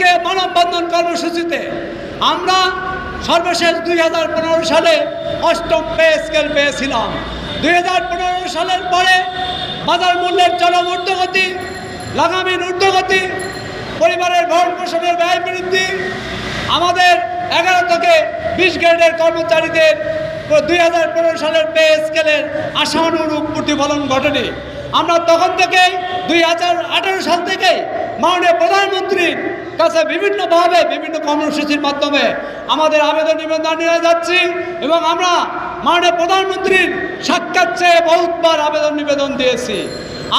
আজকে মানববন্ধন কর্মসূচিতে আমরা সর্বশেষ দুই হাজার পনেরো সালে অষ্টম পে স্কেল পেয়েছিলাম। দুই হাজার পনেরো সালের পরে বাজার মূল্যের চরম ঊর্ধ্বগতি লাগামীর ঊর্ধ্বগতি, পরিবারের ভরণ পোষণের ব্যয় বৃদ্ধি, আমাদের এগারো থেকে বিশ গ্রেডের কর্মচারীদের দুই হাজার পনেরো সালের পে স্কেলের আশানুরূপ প্রতিফলন ঘটেনি। আমরা তখন থেকেই দুই হাজার আঠারো সাল থেকেই মাননীয় প্রধানমন্ত্রীর কাছে বিভিন্নভাবে বিভিন্ন কর্মসূচির মাধ্যমে আমাদের আবেদন নিবেদন নিয়ে যাচ্ছি এবং আমরা মাননীয় প্রধানমন্ত্রীর সাক্ষাৎ চেয়ে বহুতবার আবেদন নিবেদন দিয়েছি।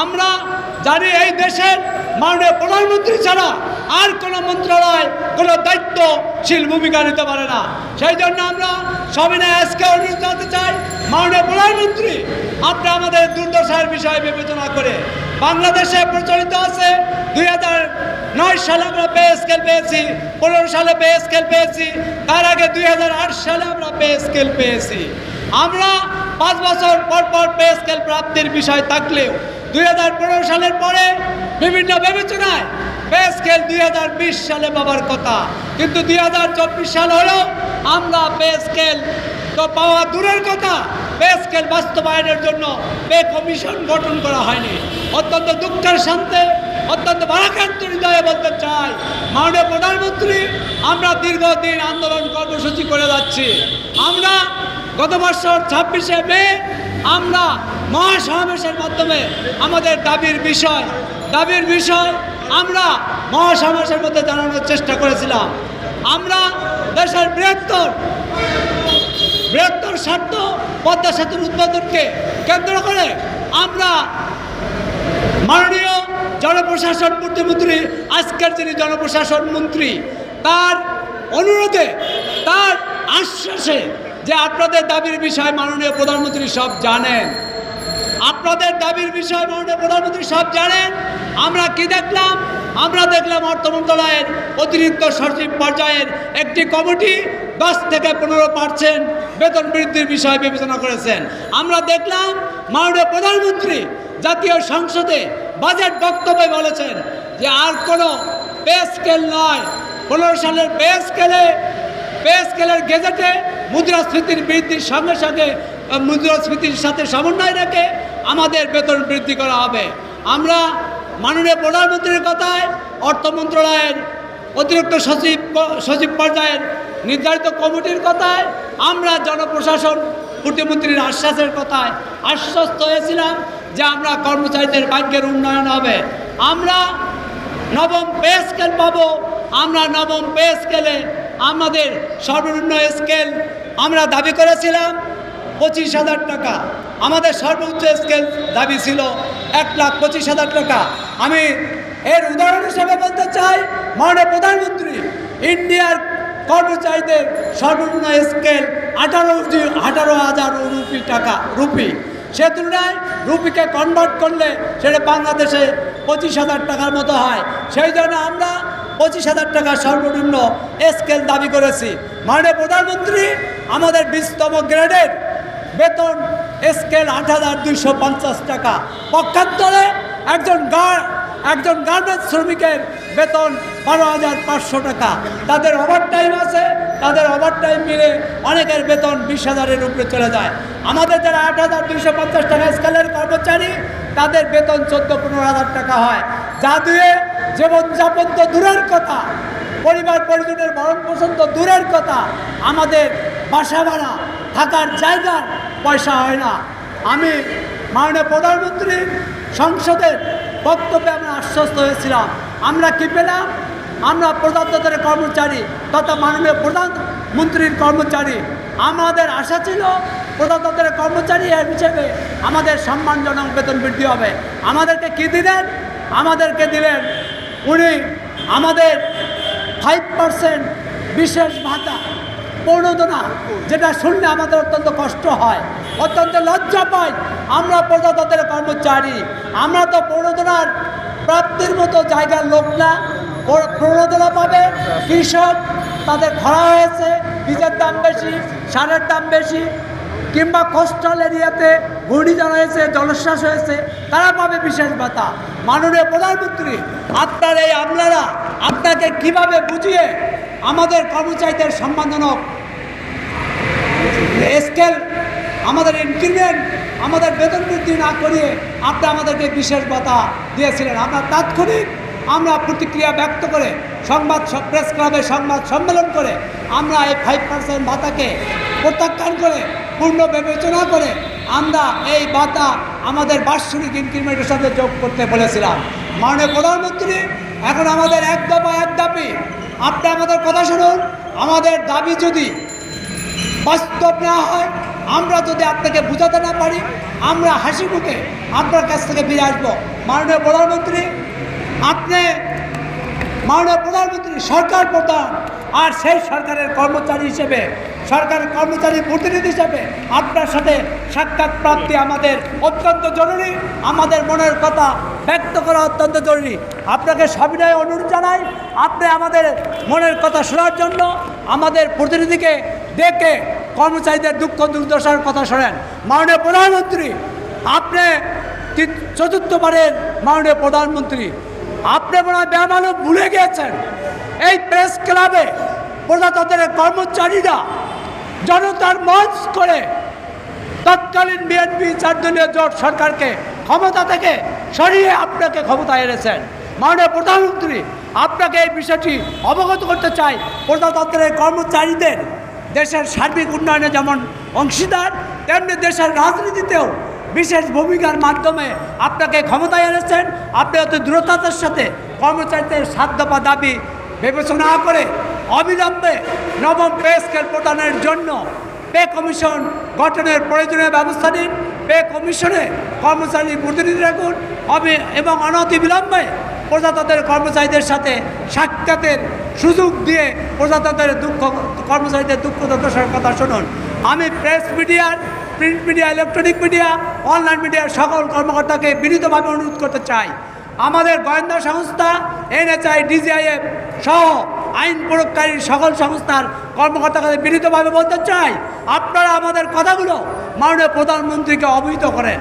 আমরা জানি এই দেশের মাননীয় প্রধানমন্ত্রী ছাড়া আর কোনো মন্ত্রণালয়, কোনো দায়িত্বশীল ভূমিকা নিতে পারে না। সেই জন্য আমরা সবিনয় আজকে অনুরোধ জানাতে চাই মাননীয় প্রধানমন্ত্রী। আপনি আমাদের দুর্দশার বিষয়ে বিবেচনা করে বাংলাদেশে প্রচলিত আছে দুই হাজার নয় সালে আমরা পে স্কেল পেয়েছি, পনেরো সালে পে স্কেল পেয়েছি, তার আগে দুই হাজার আট সালে আমরা পে স্কেল পেয়েছি। আমরা পাঁচ বছর পর পর পে স্কেল প্রাপ্তির বিষয় থাকলেও দুই হাজার পনেরো সালের পরে বিভিন্ন বিবেচনায় পে স্কেল দুই হাজার বিশ সালে পাবার কথা। কিন্তু দুই হাজার চব্বিশ সাল হলেও আমরা পে স্কেল তো পাওয়া দূরের কথা। পে স্কেল বাস্তবায়নের জন্য পে কমিশন গঠন করা হয়নি। অত্যন্ত দুঃখের সাথে অত্যন্ত ভারাক্রান্ত হৃদয়ে বলতে চাই, মাননীয় প্রধানমন্ত্রী, আমরা দীর্ঘদিন আন্দোলন কর্মসূচি করে যাচ্ছি। আমরা গত বছর ছাব্বিশে মে, আমরা মহাসমাবেশের মাধ্যমে আমাদের দাবির বিষয় দাবির বিষয় আমরা মহাসমাবেশের মধ্যে জানানোর চেষ্টা করেছিলাম। আমরা দেশের বৃহত্তর বৃহত্তর স্বার্থ পদ্মা সেতুর উদ্বোধনকে কেন্দ্র করে আমরা মাননীয় জনপ্রশাসন প্রতিমন্ত্রী আজকের যিনি জনপ্রশাসন মন্ত্রী, তার অনুরোধে, তার আশ্বাসে যে আপনাদের দাবির বিষয় মাননীয় প্রধানমন্ত্রী সব জানেন। আপনাদের দাবির বিষয় মাননীয় প্রধানমন্ত্রী সব জানেন। আমরা কি দেখলাম? আমরা দেখলাম অর্থ মন্ত্রণালয়ের অতিরিক্ত সচিব পর্যায়ের একটি কমিটি দশ থেকে পনেরো পার্সেন্ট বেতন বৃদ্ধির বিষয়ে বিবেচনা করেছেন। আমরা দেখলাম মাননীয় প্রধানমন্ত্রী জাতীয় সংসদে বাজেট বক্তব্যে বলেছেন যে আর কোনো পে স্কেল নয়। পনেরো সালের পে স্কেলে, পে স্কেলের গেজেটে মুদ্রাস্ফীতির বৃদ্ধির সঙ্গে সঙ্গে, মুদ্রাস্ফীতির সাথে সমন্বয় রেখে আমাদের বেতন বৃদ্ধি করা হবে। আমরা মাননীয় প্রধানমন্ত্রীর কথায় অর্থ মন্ত্রণালয়ের অতিরিক্ত সচিব সচিব পর্যায়ের নির্ধারিত কমিটির কথায় আমরা জনপ্রশাসন প্রতিমন্ত্রীর আশ্বাসের কথায় আশ্বস্ত হয়েছিলাম যে আমরা কর্মচারীদের ভাগ্যের উন্নয়ন হবে। আমরা নবম পে স্কেল পাবো। আমরা নবম পে স্কেলে আমাদের সর্বনিম্ন স্কেল আমরা দাবি করেছিলাম পঁচিশ হাজার টাকা। আমাদের সর্বোচ্চ স্কেল দাবি ছিল এক লাখ পঁচিশ হাজার টাকা। আমি এর উদাহরণ হিসেবে বলতে চাই, মাননীয় প্রধানমন্ত্রী, ইন্ডিয়ার কর্মচারীদের সর্বনিম্ন স্কেল আঠারো আঠারো হাজার রুপি টাকা, রুপি। সে তুলনায় রুপিকে কনভার্ট করলে সেটা বাংলাদেশে পঁচিশ হাজার টাকার মতো হয়। সেই জন্য আমরা পঁচিশ হাজার টাকা সর্বনিম্ন স্কেল দাবি করেছি। মাননীয় প্রধানমন্ত্রী, আমাদের বিশতম গ্রেডের বেতন স্কেল আট হাজার দুইশো পঞ্চাশ টাকা। পক্ষান্তরে একজন গার একজন গার্মেন্টস শ্রমিকের বেতন বারো হাজার পাঁচশো টাকা। তাদের ওভার টাইম আছে, তাদের ওভার টাইম মিলে অনেকের বেতন বিশ হাজারের উপরে চলে যায়। আমাদের যারা আট হাজার দুইশো পঞ্চাশ টাকা স্কেলের কর্মচারী, তাদের বেতন চোদ্দ পনেরো হাজার টাকা হয়। যা দিয়ে জীবনযাপন তো দূরের কথা, পরিবার পরিজনের ভরণ পোষণ তো দূরের কথা। আমাদের বাসা ভাড়া, থাকার জায়গার পয়সা হয় না। আমি মাননীয় প্রধানমন্ত্রী সংসদের বক্তব্যে আমরা আশ্বস্ত হয়েছিলাম। আমরা কি পেলাম? আমরা প্রধান দপ্তরের কর্মচারী তথা মাননীয় প্রধানমন্ত্রীর কর্মচারী। আমাদের আশা ছিল প্রধান দপ্তরের কর্মচারী হিসেবে আমাদের সম্মানজনক বেতন বৃদ্ধি হবে। আমাদেরকে কি দিলেন? আমাদেরকে দিলেন উনি আমাদের ফাইভ পার্সেন্ট বিশেষ ভাতা। প্রণোদনা, যেটা শুনলে আমাদের অত্যন্ত কষ্ট হয়, অত্যন্ত লজ্জা পাই আমরা প্রজাতন্ত্রের কর্মচারী, আমরা তো প্রণোদনার প্রাপ্তির মতো জায়গার লোক না। প্র- প্রণোদনা পাবে, কৃষক, তাদের খরা হয়েছে, বীজের দাম বেশি, সারের দাম বেশি, কিংবা কোস্টাল এরিয়াতে ঘূর্ণিঝড় হয়েছে জলশ্বাস হয়েছে, তারা পাবে বিশেষ ভাতা। মাননীয় প্রধানমন্ত্রী, আপনার এই আমলারা আপনাকে কীভাবে বুঝিয়ে আমাদের কর্মচারীদের সম্মানজনক স্কেল, আমাদের ইনক্রিমেন্ট আমাদের বেতন বৃদ্ধি না করিয়ে আপনি আমাদেরকে বিশেষ ভাতা দিয়েছিলেন। আমরা তাৎক্ষণিক আমরা প্রতিক্রিয়া ব্যক্ত করে সংবাদ প্রেস ক্লাবে সংবাদ সম্মেলন করে আমরা এই ফাইভ পার্সেন্ট ভাতাকে প্রত্যাখ্যান করে পূর্ণ বিবেচনা করে আমরা এই ভাতা আমাদের বার্ষিক ইনক্রিমেন্টের সাথে যোগ করতে বলেছিলাম। মাননীয় প্রধানমন্ত্রী এখন আমাদের এক দফা এক দাবি আপনি আমাদের কথা শুনুন, আমাদের দাবি যদি বাস্তব না হয়, আমরা যদি আপনাকে বোঝাতে না পারি, আমরা হাসি মুখে আপনার কাছ থেকে ফিরে আসব। মাননীয় প্রধানমন্ত্রী, আপনি মাননীয় প্রধানমন্ত্রী সরকার প্রধান আর সেই সরকারের কর্মচারী হিসেবে, সরকারের কর্মচারী প্রতিনিধি হিসেবে আপনার সাথে সাক্ষাৎ প্রাপ্তি আমাদের অত্যন্ত জরুরি। আমাদের মনের কথা ব্যক্ত করা অত্যন্ত জরুরি। আপনাকে সবিনয় অনুরোধ জানাই, আপনি আমাদের মনের কথা শোনার জন্য আমাদের প্রতিনিধিকে ডেকে কর্মচারীদের দুঃখ দুর্দশার কথা শোনেন। মাননীয় প্রধানমন্ত্রী, আপনি চতুর্থবারের মাননীয় প্রধানমন্ত্রী আপনি মনে ব্যামানো ভুলে গিয়েছেন। এই প্রেস ক্লাবে প্রজাতন্ত্রের কর্মচারীরা জনতার মঞ্চ করে তৎকালীন বিএনপি চারদলীয় জোট সরকারকে ক্ষমতা থেকে সরিয়ে আপনাকে ক্ষমতায় এনেছেন। মাননীয় প্রধানমন্ত্রী, আপনাকে এই বিষয়টি অবগত করতে চাই। প্রজাতন্ত্রের কর্মচারীদের দেশের সার্বিক উন্নয়নে যেমন অংশীদার, তেমনি দেশের রাজনীতিতেও বিশেষ ভূমিকার মাধ্যমে আপনাকে ক্ষমতায় এনেছেন। আপনি অতি দ্রুততার সাথে কর্মচারীদের দফা দাবি বিবেচনা করে অবিলম্বে নবম পে স্কেল প্রদানের জন্য পে কমিশন গঠনের প্রয়োজনীয় ব্যবস্থা নিন। পে কমিশনে কর্মচারী প্রতিনিধি রাখুন অবি এবং অনতি বিলম্বে প্রজাতন্ত্রের কর্মচারীদের সাথে সাক্ষাতের সুযোগ দিয়ে প্রজাতন্ত্রের দুঃখ কর্মচারীদের দুঃখ দুর্দশার কথা শুনুন। আমি প্রেস মিডিয়ার print media electronic media online মিডিয়ার সকল কর্মকর্তাকে বিনীতভাবে অনুরোধ করতে চাই। আমাদের গোয়েন্দা সংস্থা, এনএচআই, ডিজিআইএফ সহ আইন প্রয়োগকারী সকল সংস্থার কর্মকর্তাকে বিনীতভাবে বলতে চাই, আপনারা আমাদের কথাগুলো মাননীয় প্রধানমন্ত্রীকে অবহিত করেন।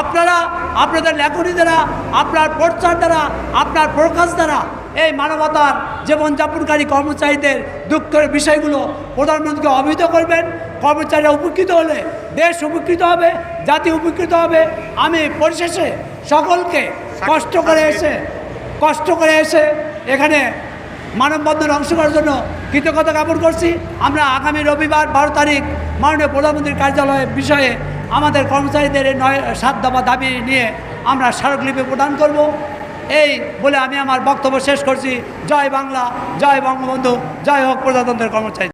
আপনারা, আপনাদের লেখনী দ্বারা, আপনার প্রচার দ্বারা, আপনার প্রকাশ দ্বারা এই মানবতার জীবনযাপনকারী কর্মচারীদের দুঃখের বিষয়গুলো প্রধানমন্ত্রীকে অবহিত করবেন। কর্মচারীরা উপকৃত হলে দেশ উপকৃত হবে জাতি উপকৃত হবে। আমি পরিশেষে সকলকে কষ্ট করে এসে কষ্ট করে এসে এখানে মানববন্ধন অংশ করার জন্য কৃতজ্ঞতা জ্ঞাপন করছি। আমরা আগামী রবিবার বারো তারিখ মাননীয় প্রধানমন্ত্রীর কার্যালয়ের বিষয়ে আমাদের কর্মচারীদের এই নয় সাত দফা দাবি নিয়ে আমরা স্মারকলিপি প্রদান করব। এই বলে আমি আমার বক্তব্য শেষ করছি। জয় বাংলা জয় বঙ্গবন্ধু জয় হোক প্রজাতন্ত্রের কর্মচারী।